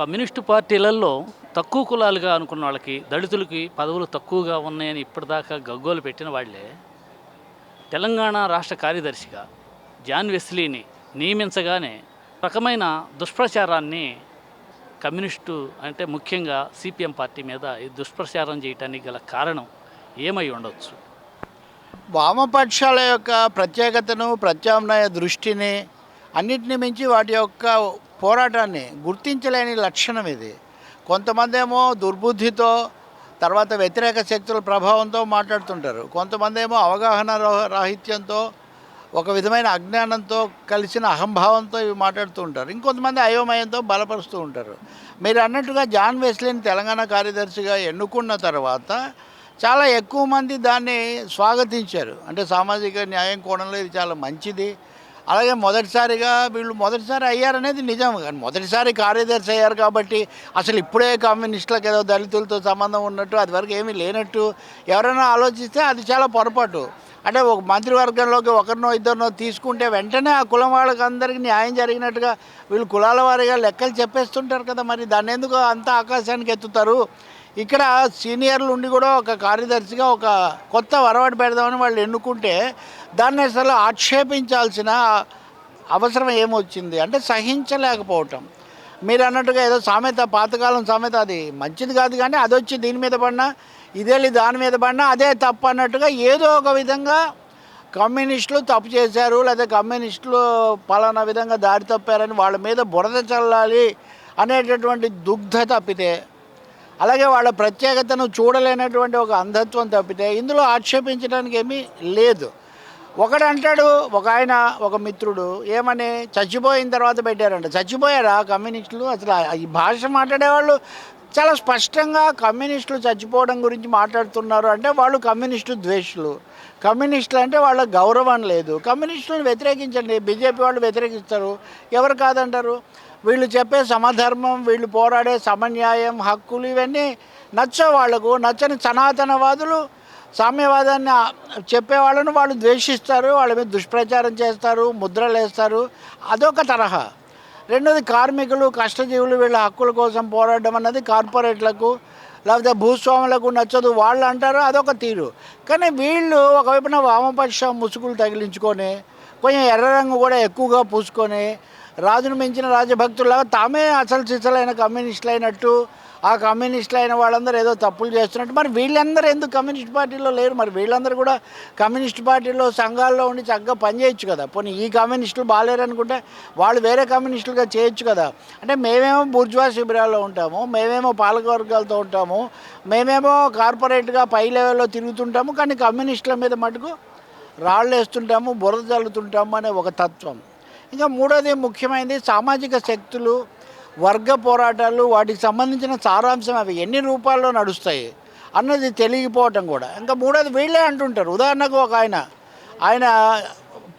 Communist పార్టీలలో తక్కువ కులాలుగా అనుకున్న వాళ్ళకి దళితులకి పదవులు తక్కువగా ఉన్నాయని ఇప్పటిదాకా గగ్గోలు పెట్టిన వాళ్ళే తెలంగాణ రాష్ట్ర కార్యదర్శిగా జాన్ వెస్లీని నియమించగానే రకమైన దుష్ప్రచారాన్ని కమ్యూనిస్టు అంటే ముఖ్యంగా సిపిఎం పార్టీ మీద ఈ దుష్ప్రచారం చేయటానికి గల కారణం ఏమై ఉండొచ్చు? వామపక్షాల యొక్క ప్రత్యేకతను ప్రత్యామ్నాయ దృష్టిని అన్నిటిని మించి వాటి యొక్క పోరాటాన్ని గుర్తించలేని లక్షణం ఇది. కొంతమంది ఏమో దుర్బుద్ధితో తర్వాత వ్యతిరేక శక్తుల ప్రభావంతో మాట్లాడుతుంటారు. కొంతమంది ఏమో అవగాహన రాహిత్యంతో ఒక విధమైన అజ్ఞానంతో కలిసిన అహంభావంతో ఇవి మాట్లాడుతూ ఉంటారు. ఇంకొంతమంది అయోమయంతో బలపరుస్తూ ఉంటారు. మీరు అన్నట్టుగా జాన్ వెస్లీని తెలంగాణ కార్యదర్శిగా ఎన్నుకున్న తర్వాత చాలా ఎక్కువ మంది దాన్ని స్వాగతించారు. అంటే సామాజిక న్యాయం కోణంలో ఇది చాలా మంచిది. అలాగే మొదటిసారిగా వీళ్ళు మొదటిసారి అయ్యారనేది నిజం. కానీ మొదటిసారి కార్యదర్శి అయ్యారు కాబట్టి అసలు ఇప్పుడే కమ్యూనిస్టులకు ఏదో దళితులతో సంబంధం ఉన్నట్టు అది వరకు ఏమీ లేనట్టు ఎవరైనా ఆలోచిస్తే అది చాలా పొరపాటు. అంటే ఒక మంత్రివర్గంలోకి ఒకరినో ఇద్దరినో తీసుకుంటే వెంటనే ఆ కులం వాళ్ళకి అందరికీ న్యాయం జరిగినట్టుగా వీళ్ళు కులాల వారిగా లెక్కలు చెప్పేస్తుంటారు కదా మరి దాన్ని ఎందుకు అంత ఆకాశానికి ఎత్తుతారు? ఇక్కడ సీనియర్లు ఉండి కూడా ఒక కార్యదర్శిగా ఒక కొత్త వరవాటు పెడదామని వాళ్ళు ఎన్నుకుంటే దాన్ని అసలు ఆక్షేపించాల్సిన అవసరం ఏమొచ్చింది? అంటే సహించలేకపోవటం. మీరు అన్నట్టుగా ఏదో సామెత పాతకాలం సామెత అది మంచిది కాదు కానీ అది వచ్చి దీని మీద పడినా ఇదేళ్ళు దాని మీద పడినా అదే తప్పు అన్నట్టుగా ఏదో ఒక విధంగా కమ్యూనిస్టులు తప్పు చేశారు లేదా కమ్యూనిస్టులు పలానా విధంగా దారి తప్పారని వాళ్ళ మీద బురద చల్లాలి అనేటటువంటి దుగ్ధ తప్పితే అలాగే వాళ్ళ ప్రత్యేకతను చూడలేనటువంటి ఒక అంధత్వం తప్పితే ఇందులో ఆక్షేపించడానికి ఏమీ లేదు. ఒకడు అంటాడు ఒక ఆయన ఒక మిత్రుడు ఏమని చచ్చిపోయిన తర్వాత పెట్టారంట. చచ్చిపోయారా? కమ్యూనిస్టులు? అసలు ఈ భాష మాట్లాడేవాళ్ళు చాలా స్పష్టంగా కమ్యూనిస్టులు చచ్చిపోవడం గురించి మాట్లాడుతున్నారు. అంటే వాళ్ళు కమ్యూనిస్టు ద్వేషులు. కమ్యూనిస్టులు అంటే వాళ్ళ గౌరవం లేదు. కమ్యూనిస్టులను వ్యతిరేకించండి. బీజేపీ వాళ్ళు వ్యతిరేకిస్తారు. ఎవరు కాదంటారు? వీళ్ళు చెప్పే సమధర్మం వీళ్ళు పోరాడే సమన్యాయం హక్కులు ఇవన్నీ నచ్చ వాళ్ళకు నచ్చని సనాతనవాదులు సామ్యవాదాన్ని చెప్పే చెప్పేవాళ్ళను వాళ్ళు ద్వేషిస్తారు. వాళ్ళ మీద దుష్ప్రచారం చేస్తారు ముద్రలు వేస్తారు అదొక తరహా. రెండోది కార్మికులు కష్టజీవులు వీళ్ళ హక్కుల కోసం పోరాడడం అన్నది కార్పొరేట్లకు లేకపోతే భూస్వాములకు నచ్చదు. వాళ్ళు అంటారు అదొక తీరు. కానీ వీళ్ళు ఒకవైపున వామపక్ష ముసుగులు తగిలించుకొని కొంచెం ఎర్ర రంగు కూడా ఎక్కువగా పూసుకొని రాజును మించిన రాజభక్తులాగా తామే అసలు సిసలైన కమ్యూనిస్టులు అయినట్టు ఆ కమ్యూనిస్టులు అయిన వాళ్ళందరూ ఏదో తప్పులు చేస్తున్నట్టు. మరి వీళ్ళందరూ ఎందుకు కమ్యూనిస్ట్ పార్టీలో లేరు? మరి వీళ్ళందరూ కూడా కమ్యూనిస్ట్ పార్టీలో సంఘాల్లో ఉండి చక్కగా పనిచేయచ్చు కదా. పోనీ ఈ కమ్యూనిస్టులు బాగాలేరు అనుకుంటే వాళ్ళు వేరే కమ్యూనిస్టులుగా చేయొచ్చు కదా. అంటే మేమేమో బుర్జువా శిబిరాల్లో ఉంటాము మేమేమో పాలకవర్గాలతో ఉంటాము మేమేమో కార్పొరేట్గా పై లెవెల్లో తిరుగుతుంటాము కానీ కమ్యూనిస్టుల మీద మటుకు రాళ్ళు వేస్తుంటాము బురద చల్లుతుంటాము అనే ఒక తత్వం. ఇంకా మూడోది ముఖ్యమైనది సామాజిక శక్తులు వర్గ పోరాటాలు వాటికి సంబంధించిన సారాంశం అవి ఎన్ని రూపాల్లో నడుస్తాయి అన్నది తెలియపోవటం కూడా. ఇంకా మూడోది వీళ్ళే అంటుంటారు. ఉదాహరణకు ఒక ఆయన ఆయన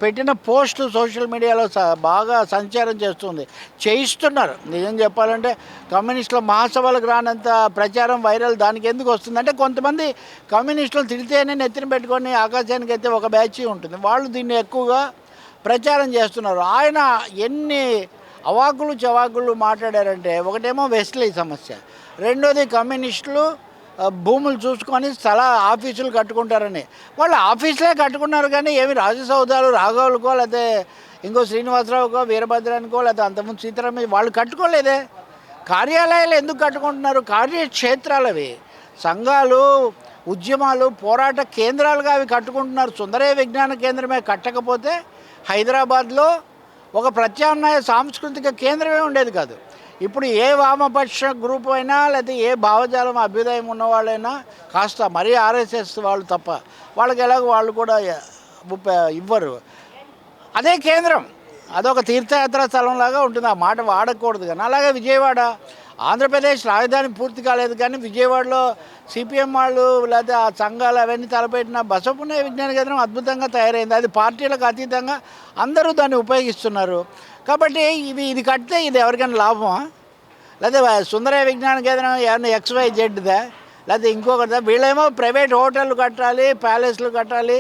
పెట్టిన పోస్ట్ సోషల్ మీడియాలో బాగా సంచారం చేస్తుంది. చేయిస్తున్నారు. నిజం చెప్పాలంటే కమ్యూనిస్టుల మహాసభలకు రానంత ప్రచారం వైరల్ దానికి ఎందుకు వస్తుందంటే కొంతమంది కమ్యూనిస్టులు తిడితేనే నెత్తిన పెట్టుకొని ఆకాశానికి అయితే ఒక బ్యాచ్ ఉంటుంది. వాళ్ళు దీన్ని ఎక్కువగా ప్రచారం చేస్తున్నారు. ఆయన ఎన్ని అవాకులు చవాకులు మాట్లాడారంటే ఒకటేమో వెస్ట్లీ సమస్య. రెండోది కమ్యూనిస్టులు భూములు చూసుకొని స్థల ఆఫీసులు కట్టుకుంటారని. వాళ్ళు ఆఫీసులే కట్టుకున్నారు కానీ ఏమి రాజసౌధాలు రాఘవులకో లేకపోతే ఇంకో శ్రీనివాసరావుకో వీరభద్రానికో లేకపోతే అంతకుముందు సీతారామ వాళ్ళు కట్టుకోలేదే. కార్యాలయాలు ఎందుకు కట్టుకుంటున్నారు? కార్యక్షేత్రాలు అవి సంఘాలు ఉద్యమాలు పోరాట కేంద్రాలుగా అవి కట్టుకుంటున్నారు. సుందరయ విజ్ఞాన కేంద్రమే కట్టకపోతే హైదరాబాద్లో ఒక ప్రత్యామ్నాయ సాంస్కృతిక కేంద్రమే ఉండేది కాదు. ఇప్పుడు ఏ వామపక్ష గ్రూప్ అయినా లేకపోతే ఏ భావజాలం అభ్యుదయం ఉన్నవాళ్ళైనా కాస్త మరీ ఆర్ఎస్ఎస్ వాళ్ళు తప్ప వాళ్ళకి ఎలాగో వాళ్ళు కూడా ఇవ్వరు. అదే కేంద్రం. అదొక తీర్థయాత్ర స్థలంలాగా ఉంటుంది. ఆ మాట వాడకూడదు కానీ. అలాగే విజయవాడ. ఆంధ్రప్రదేశ్ రాజధాని పూర్తి కాలేదు కానీ విజయవాడలో సిపిఎం వాళ్ళు లేకపోతే ఆ సంఘాలు అవన్నీ తలపెట్టిన బసపుణ్య విజ్ఞాన కేంద్రం అద్భుతంగా తయారైంది. అది పార్టీలకు అతీతంగా అందరూ దాన్ని ఉపయోగిస్తున్నారు. కాబట్టి ఇవి ఇది కడితే ఇది ఎవరికైనా లాభమా? లేదా సుందరయ్య విజ్ఞాన కేంద్రం ఏమన్నా ఎక్స్వై జెడ్దా? లేకపోతే ఇంకొకటిదా? వీళ్ళేమో ప్రైవేట్ హోటళ్ళు కట్టాలి ప్యాలెస్లు కట్టాలి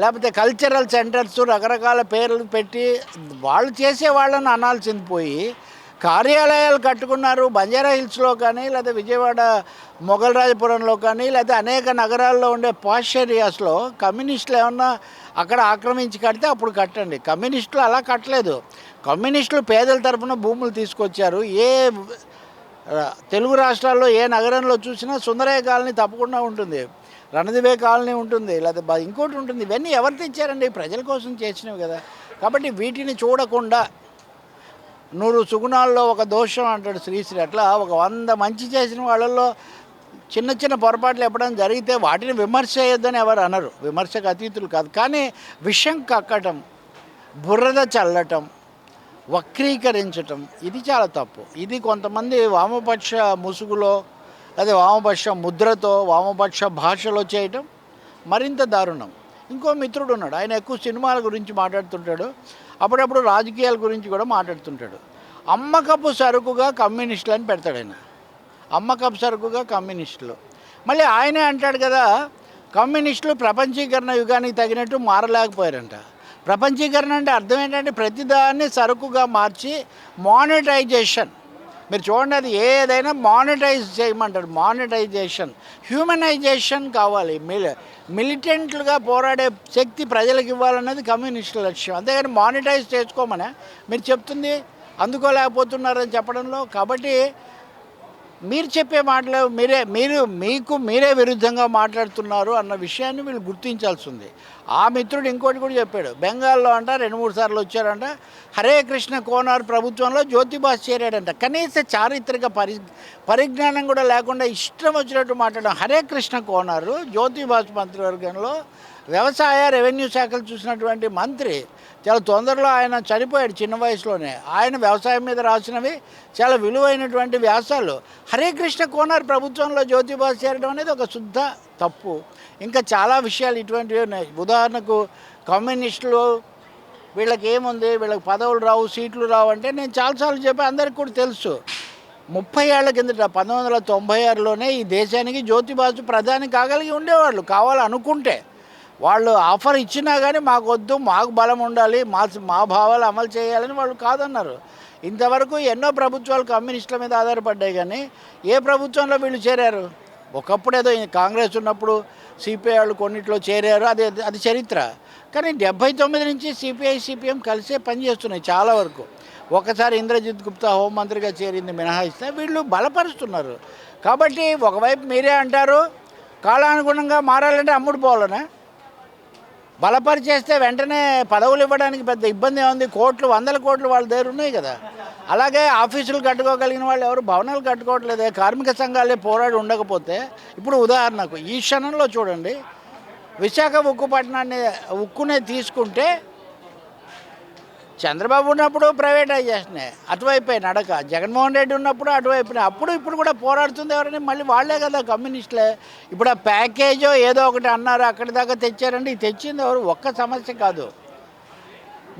లేకపోతే కల్చరల్ సెంటర్స్ రకరకాల పేర్లు పెట్టి వాళ్ళు చేసే వాళ్ళని అనాల్సింది పోయి కార్యాలయాలు కట్టుకున్నారు బంజారా హిల్స్లో కానీ లేదా విజయవాడ మొఘలరాజపురంలో కానీ లేదా అనేక నగరాల్లో ఉండే పాష్ ఏరియాస్లో కమ్యూనిస్టులు ఏమన్నా అక్కడ ఆక్రమించి కడితే అప్పుడు కట్టండి. కమ్యూనిస్టులు అలా కట్టలేదు. కమ్యూనిస్టులు పేదల తరపున భూములు తీసుకొచ్చారు. ఏ తెలుగు రాష్ట్రాల్లో ఏ నగరంలో చూసినా సుందరయ్య కాలనీ తప్పకుండా ఉంటుంది. రణదివే కాలనీ ఉంటుంది. లేదా ఇంకోటి ఉంటుంది. ఇవన్నీ ఎవరు తెచ్చారండి? ప్రజల కోసం చేసినవి కదా. కాబట్టి వీటిని చూడకుండా నూరు సుగుణాల్లో ఒక దోషం అంటాడు శ్రీశ్రీ. అట్లా ఒక వంద మంచి చేసిన వాళ్ళల్లో చిన్న చిన్న పొరపాట్లు ఎప్పుడైనా జరిగితే వాటిని విమర్శ చేయొద్దని ఎవరు అనరు. విమర్శకు అతీతులు కాదు. కానీ విషం కక్కటం బురద చల్లటం వక్రీకరించటం ఇది చాలా తప్పు. ఇది కొంతమంది వామపక్ష ముసుగులో అదే వామపక్ష ముద్రతో వామపక్ష భాషలో చేయటం మరింత దారుణం. ఇంకో మిత్రుడు ఉన్నాడు. ఆయన ఎక్కువ సినిమాల గురించి మాట్లాడుతుంటాడు. అప్పుడప్పుడు రాజకీయాల గురించి కూడా మాట్లాడుతుంటాడు. అమ్మకపు సరుకుగా కమ్యూనిస్టులు అని పెడతాడు ఆయన. అమ్మకపు సరుకుగా కమ్యూనిస్టులు. మళ్ళీ ఆయనే అంటాడు కదా కమ్యూనిస్టులు ప్రపంచీకరణ యుగానికి తగినట్టు మారలేకపోయారంట. ప్రపంచీకరణ అంటే అర్థం ఏంటంటే ప్రతిదాన్ని సరుకుగా మార్చి మానిటైజేషన్. మీరు చూడండి అది ఏదైనా మానిటైజ్ చేయమంటారు. మానిటైజేషన్ హ్యూమనైజేషన్ కావాలి. మిల్ మిలిటెంట్లుగా పోరాడే శక్తి ప్రజలకు ఇవ్వాలన్నది కమ్యూనిస్టుల లక్ష్యం. అంతేగాని మానిటైజ్ చేసుకోమనే. మీరు చెప్తుంది అందుకోలేకపోతున్నారని చెప్పడంలో. కాబట్టి మీరు చెప్పే మాటలు మీరే మీరు మీకు మీరే విరుద్ధంగా మాట్లాడుతున్నారు అన్న విషయాన్ని వీళ్ళు గుర్తించాల్సి ఉంది. ఆ మిత్రుడు ఇంకోటి కూడా చెప్పాడు. బెంగాల్లో అంట రెండు మూడు సార్లు వచ్చారంట. హరే కృష్ణ కోనార్ ప్రభుత్వంలో జ్యోతిబాస్ చేరాడంట. కనీస చారిత్రక పరి పరిజ్ఞానం కూడా లేకుండా ఇష్టం వచ్చినట్టు మాట్లాడడం. హరే కృష్ణ కోనారు జ్యోతిబాస్ మంత్రివర్గంలో వ్యవసాయ రెవెన్యూ శాఖలు చూసినటువంటి మంత్రి. చాలా తొందరలో ఆయన చనిపోయాడు చిన్న వయసులోనే. ఆయన వ్యవసాయం మీద రాసినవి చాలా విలువైనటువంటి వ్యాసాలు. హరే కృష్ణ కోనార్ ప్రభుత్వంలో జ్యోతిబాస్ చేరడం అనేది ఒక శుద్ధ తప్పు. ఇంకా చాలా విషయాలు ఇటువంటివి ఉన్నాయి. ఉదాహరణకు కమ్యూనిస్టులు వీళ్ళకి ఏముంది? వీళ్ళకి పదవులు రావు సీట్లు రావు అంటే నేను చాలాసార్లు చెప్పి అందరికి కూడా తెలుసు. ముప్పై ఏళ్ళ కిందట పంతొమ్మిది వందల తొంభై ఆరులోనే ఈ దేశానికి జ్యోతిబాసు ప్రధాని కాగలిగి ఉండేవాళ్ళు కావాలనుకుంటే. వాళ్ళు ఆఫర్ ఇచ్చినా కానీ మాకు వద్దు మాకు బలం ఉండాలి మా మా భావాలు అమలు చేయాలని వాళ్ళు కాదన్నారు. ఇంతవరకు ఎన్నో ప్రభుత్వాలు కమ్యూనిస్టుల మీద ఆధారపడ్డాయి కానీ ఏ ప్రభుత్వంలో వీళ్ళు చేరారు? ఒకప్పుడు ఏదో కాంగ్రెస్ ఉన్నప్పుడు సిపిఐ వాళ్ళు కొన్నిట్లో చేరారు అది అది చరిత్ర. కానీ డెబ్బై తొమ్మిది నుంచి సిపిఐ సిపిఎం కలిసే పనిచేస్తున్నాయి చాలా వరకు. ఒకసారి ఇంద్రజిత్ గుప్తా హోంమంత్రిగా చేరింది మినహాయిస్తే వీళ్ళు బలపరుస్తున్నారు. కాబట్టి ఒకవైపు మీరే అంటారు కాలానుగుణంగా మారాలంటే అమ్ముడు పోవాలనే? బలపరిచేస్తే వెంటనే పదవులు ఇవ్వడానికి పెద్ద ఇబ్బంది ఏముంది? కోట్లు వందల కోట్లు వాళ్ళ దగ్గర ఉన్నాయి కదా. అలాగే ఆఫీసులు కట్టుకోగలిగిన వాళ్ళు ఎవరు? భవనాలు కట్టుకోవట్లేదే. కార్మిక సంఘాలే పోరాడి ఉండకపోతే ఇప్పుడు ఉదాహరణకు ఈ క్షణంలో చూడండి విశాఖ ఉక్కు పట్టణాన్ని ఉక్కునే తీసుకుంటే చంద్రబాబు ఉన్నప్పుడు ప్రైవేటైజేషనే. అటువైపే నడక. జగన్మోహన్ రెడ్డి ఉన్నప్పుడు అటువైపునే అప్పుడు ఇప్పుడు కూడా పోరాడుతుంది ఎవరని మళ్ళీ వాళ్ళే కదా కమ్యూనిస్టులే. ఇప్పుడు ఆ ప్యాకేజో ఏదో ఒకటి అన్నారు అక్కడి దాకా తెచ్చారండి. తెచ్చింది ఎవరు? ఒక్క సమస్య కాదు.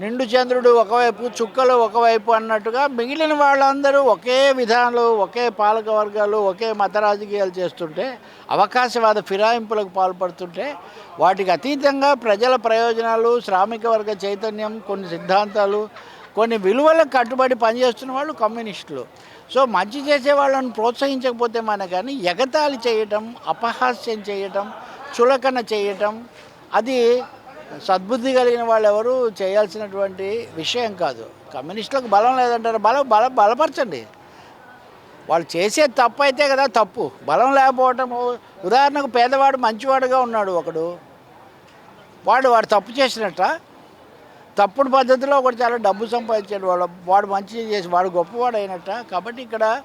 నిండు చంద్రుడు ఒకవైపు చుక్కలు ఒకవైపు అన్నట్టుగా మిగిలిన వాళ్ళందరూ ఒకే విధానాలు ఒకే పాలక వర్గాలు ఒకే మత రాజకీయాలు చేస్తుంటే అవకాశవాద ఫిరాయింపులకు పాల్పడుతుంటే వాటికి అతీతంగా ప్రజల ప్రయోజనాలు శ్రామిక వర్గ చైతన్యం కొన్ని సిద్ధాంతాలు కొన్ని విలువలకు కట్టుబడి పనిచేస్తున్న వాళ్ళు కమ్యూనిస్టులు. సో మంచి చేసే వాళ్ళని ప్రోత్సహించకపోతే మన కానీ ఎగతాళి చేయటం అపహాస్యం చేయటం చులకన చేయటం అది సద్బుద్ధి కలిగిన వాళ్ళు ఎవరు చేయాల్సినటువంటి విషయం కాదు. కమ్యూనిస్టులకు బలం లేదంటారు. బలం బల బలపరచండి. వాళ్ళు చేసే తప్పు అయితే కదా తప్పు. బలం లేకపోవటం ఉదాహరణకు పేదవాడు మంచివాడుగా ఉన్నాడు ఒకడు. వాడు వాడు తప్పు చేసినట్ట. తప్పుడు పద్ధతిలో ఒకటి చాలా డబ్బు సంపాదించాడు. వాడు వాడు మంచి చేసి వాడు గొప్పవాడు అయినట్ట. కాబట్టి ఇక్కడ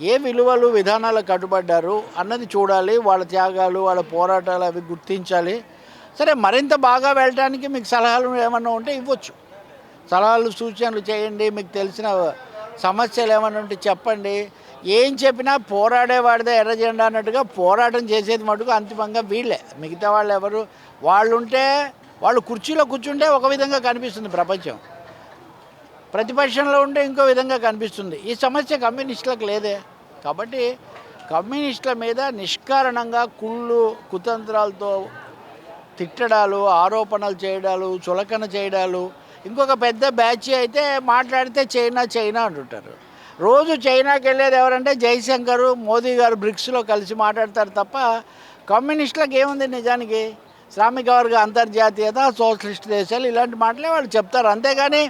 ఏ విలువలు విధానాలకు కట్టుబడ్డారు అన్నది చూడాలి. వాళ్ళ త్యాగాలు వాళ్ళ పోరాటాలు అవి గుర్తించాలి. సరే మరింత బాగా వెళ్ళడానికి మీకు సలహాలు ఏమన్నా ఉంటే ఇవ్వచ్చు. సలహాలు సూచనలు చేయండి మీకు తెలిసిన సమస్యలు ఏమైనా ఉంటే చెప్పండి. ఏం చెప్పినా పోరాడేవాడిదే ఎర్ర జెండా అన్నట్టుగా పోరాటం చేసేది మటుకు అంతిమంగా వీళ్ళే. మిగతా వాళ్ళు ఎవరు? వాళ్ళు ఉంటే వాళ్ళు కుర్చీలో కూర్చుంటే ఒక విధంగా కనిపిస్తుంది ప్రపంచం. ప్రతిపక్షంలో ఉంటే ఇంకో విధంగా కనిపిస్తుంది. ఈ సమస్య కమ్యూనిస్టులకు లేదే. కాబట్టి కమ్యూనిస్టుల మీద నిష్కారణంగా కుళ్ళు కుతంత్రాలతో తిట్టడాలు ఆరోపణలు చేయడాలు చులకన చేయడాలు. ఇంకొక పెద్ద బ్యాచ్ అయితే మాట్లాడితే చైనా చైనా అంటుంటారు. రోజు చైనాకి వెళ్ళేది ఎవరంటే జైశంకర్ మోదీ గారు బ్రిక్స్లో కలిసి మాట్లాడతారు తప్ప కమ్యూనిస్టులకు ఏముంది నిజానికి? శ్రామిక వర్గ అంతర్జాతీయత సోషలిస్ట్ దేశాలు ఇలాంటి మాటలే వాళ్ళు చెప్తారు. అంతేగాని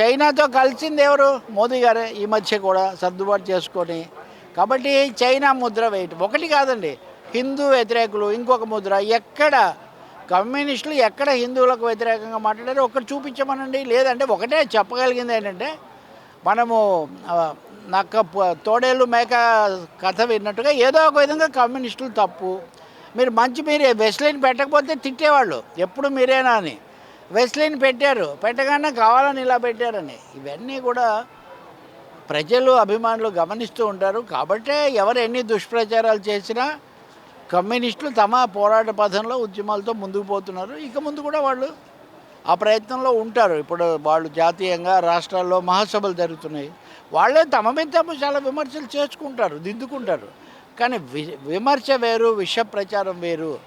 చైనాతో కలిసింది ఎవరు? మోదీ గారే. ఈ మధ్య కూడా సర్దుబాటు చేసుకొని. కాబట్టి చైనా ముద్ర వేయటం. ఒకటి కాదండి. హిందూ వ్యతిరేకులు ఇంకొక ముద్ర. ఎక్కడ కమ్యూనిస్టులు ఎక్కడ హిందువులకు వ్యతిరేకంగా మాట్లాడారో ఒకటి చూపించమనండి. లేదంటే ఒకటే చెప్పగలిగింది ఏంటంటే మనము నక్క ప- తోడేళ్ళు మేక కథ విన్నట్టుగా ఏదో ఒక విధంగా కమ్యూనిస్టులు తప్పు. మీరు మంచి మీరే వెస్లైన్ పెట్టకపోతే తిట్టేవాళ్ళు. ఎప్పుడు మీరేనా అని. వెస్లైన్ పెట్టారు. పెట్టగానే కావాలని ఇలా పెట్టారని. ఇవన్నీ కూడా ప్రజలు అభిమానులు గమనిస్తూ ఉంటారు. కాబట్టే ఎవరు ఎన్ని దుష్ప్రచారాలు చేసినా కమ్యూనిస్టులు తమ పోరాట పథంలో ఉద్యమాలతో ముందుకు పోతున్నారు. ఇక ముందు కూడా వాళ్ళు ఆ ప్రయత్నంలో ఉంటారు. ఇప్పుడు వాళ్ళు జాతీయంగా రాష్ట్రాల్లో మహాసభలు జరుగుతున్నాయి. వాళ్ళే తమ మీద తమ చాలా విమర్శలు చేసుకుంటారు దిద్దుకుంటారు. కానీ వి విమర్శ వేరు విష ప్రచారం వేరు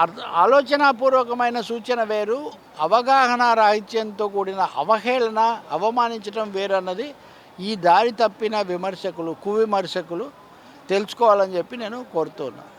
అర్థ- ఆలోచనాపూర్వకమైన సూచన వేరు అవగాహన రాహిత్యంతో కూడిన అవహేళన అవమానించడం వేరు అన్నది ఈ దారి తప్పిన విమర్శకులు కువిమర్శకులు తెలుసుకోవాలని చెప్పి నేను కోరుతున్నాను